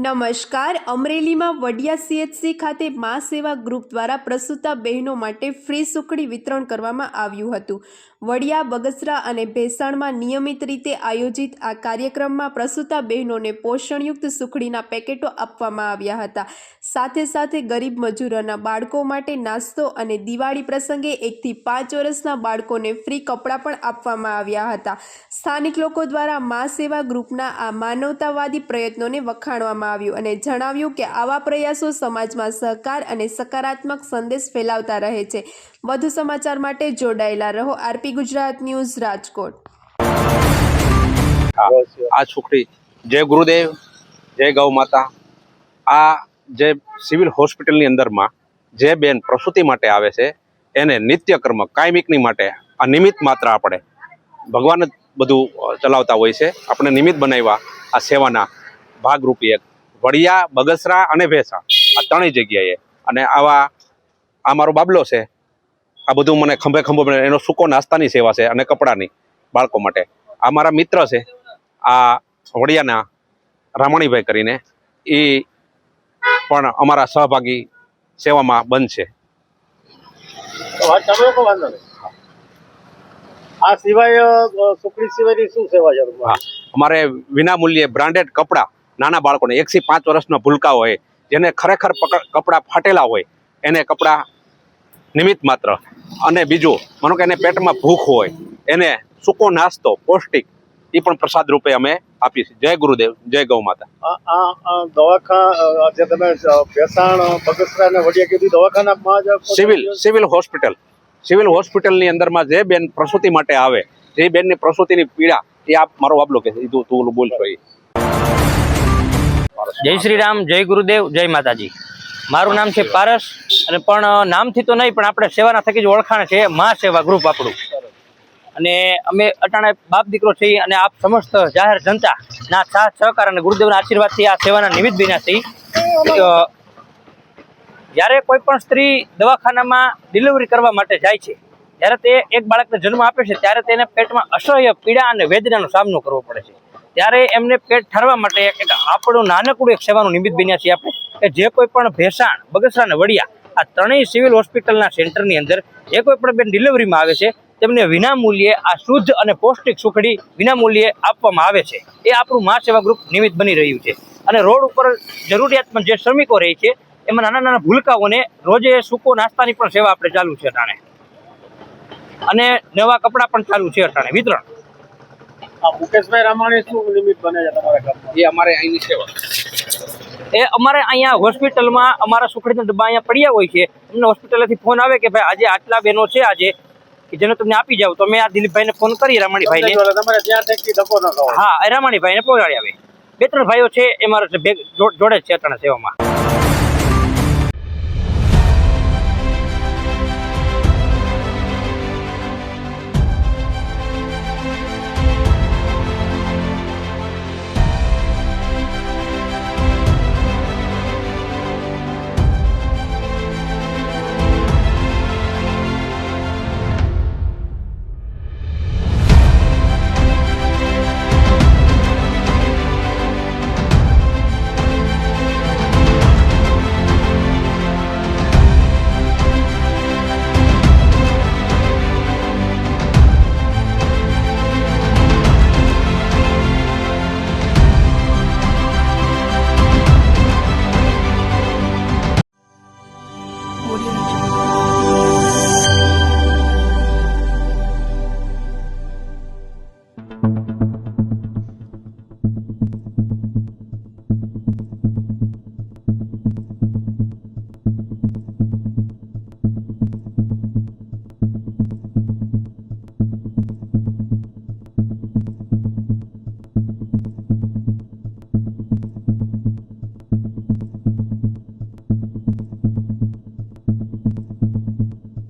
નમસ્કાર, અમરેલીમાં વડિયા સીએચસી ખાતે મા સેવા ગ્રુપ દ્વારા પ્રસૂતા બહેનો માટે ફ્રી સુખડી વિતરણ કરવામાં આવ્યું હતું. વડિયા, બગસરા અને ભેસાણમાં નિયમિત રીતે આયોજિત આ કાર્યક્રમમાં પ્રસૂતા બહેનોને પોષણયુક્ત સુખડીના પેકેટો આપવામાં આવ્યા હતા. સાથે સાથે ગરીબ મજૂરોના બાળકો માટે નાસ્તો અને દિવાળી પ્રસંગે એકથી પાંચ વર્ષના બાળકોને ફ્રી કપડાં પણ આપવામાં આવ્યા હતા. સ્થાનિક લોકો દ્વારા મા સેવા ગ્રુપના આ માનવતાવાદી પ્રયત્નોને વખાણવામાં આવ્યું અને જણાવ્યું કે આવા પ્રયાસો સમાજમાં સહકાર અને સકારાત્મક સંદેશ ફેલાવતા રહે છે. વધુ સમાચાર માટે જોડાયેલા રહો. RP Gujarat news, Rajkot. આ છોકરી, જય ગુરુદેવ, જય ગૌ માતા. આ જે સિવિલ હોસ્પિટલની અંદરમાં જે બેન પ્રસૂતિ માટે આવે છે, એને નિત્યકર્મ કાયમિકની માટે, આ નિમિત્ત માત્ર આપણે ભગવાન જ બધું ચલાવતા હોય છે. આપણે નિમિત્ત બનાવ્યા આ સેવાના ભાગરૂપી એક વડિયા બગસરા અને ભેસા. આ ત્રણેય જગ્યાએ. અને આવા આ મારો બાબલો છે. આ બધું મને ખંભે ખંભો મળે. એનો સૂકો નાસ્તાની સેવા છે અને કપડાની બાળકો માટે. આ મારા મિત્ર છે. આ વડિયાના રામાણીભાઈ કરીને. એ પણ અમારા સહભાગી સેવામાં બંધ નહીં. આ સિવાય અ, સુખડી સિવાયની શું સેવા છે તમારી? અમારે વિનામૂલ્યે બ્રાન્ડેડ કપડાં નાના બાળકોને એકથી પાંચ વર્ષના ભૂલકા હોય જેને ખરેખર કપડાં ફાટેલા હોય એને કપડાં નિમિત્ત માત્ર. અને બીજું માનો કે એને પેટમાં ભૂખ હોય એને સૂકો નાસ્તો પૌષ્ટિક એ પણ પ્રસાદ રૂપે અમે આપીએ છીએ. જય ગુરુદેવ જય ગૌ માતા. આ જે તમે ભેસાણ બગસરા અને વડિયા કીધું દવાખાનામાં સિવિલ સિવિલ હોસ્પિટલ. સિવિલ હોસ્પિટલની અંદરમાં જે બેન પ્રસૂતિ માટે આવે જે બેનની પ્રસૂતિની પીડા એ આપ મારો બાબલો કે તું બોલશો એ જય શ્રી રામ જય ગુરુદેવ જય માતાજી. મારું નામ છે પારસ. અને પણ નામથી તો નહીં પણ આપણે સેવાના થકી જ ઓળખાણ છે મા સેવા ગ્રુપ આપણું. અને અમે અટાણે બાપ દીકરો છીએ અને આપ સમસ્ત જાહેર જનતા ના સાથ સહકાર અને ગુરુદેવના આશીર્વાદથી આ સેવાના નિમિત્ત બન્યા છીએ. જ્યારે કોઈ પણ સ્ત્રી દવાખાનામાં ડિલિવરી કરવા માટે જાય છે ત્યારે તે એક બાળકને જન્મ આપે છે ત્યારે તેને પેટમાં અસહ્ય પીડા અને વેદનાનો સામનો કરવો પડે છે. ત્યારે એમને પેટ ઠરવા માટે એક આપણું નાનકડું એક સેવાનું નિમિત્ત બન્યા છીએ આપણે. કે જે કોઈ પણ ભેસાણ, બગસરા અને વડિયા, આ ત્રણેય સિવિલ હોસ્પિટલના સેન્ટરની અંદર જે કોઈ પણ બેન ડિલિવરીમાં આવે છે, તેમને વિનામૂલ્યે આ શુદ્ધ અને પૌષ્ટિક સુખડી વિનામૂલ્યે આપવામાં આવે છે. એ આપણું મા સેવા ગ્રુપ નિમિત્ત બની રહ્યું છે. અને રોડ ઉપર જરૂરિયાતમંદ જે શ્રમિકો રહે છે, એમાં નાના નાના ભૂલકાઓને રોજે સૂકો નાસ્તાની પણ સેવા આપણે ચાલુ છે અટાણે. અને નવા કપડાં પણ ચાલુ છે અટાણે, વિતરણ. મુકેશભાઈ રામાણી શું લિમિટ બને છે તમારા ગામમાં? એ અમારે અહીંની સેવા. એ અમારે અહીંયા હોસ્પિટલમાં અમારા સુખડીના ડબ્બા અહીંયા પડ્યા હોય છે. અમને હોસ્પિટલેથી ફોન આવે કે ભાઈ આજે આટલા બહેનો છે આજે કે જેને તમને આપી જાવ તો મેં આ દિલીપભાઈને ફોન કરી રામાણીભાઈને. તમારે ત્યાં થકી ધક્કો ન હા રામાણીભાઈને પહોંચાડી આવે બે ત્રણ ભાઈઓ છે એ મારા જોડે છે અટાણા સેવામાં.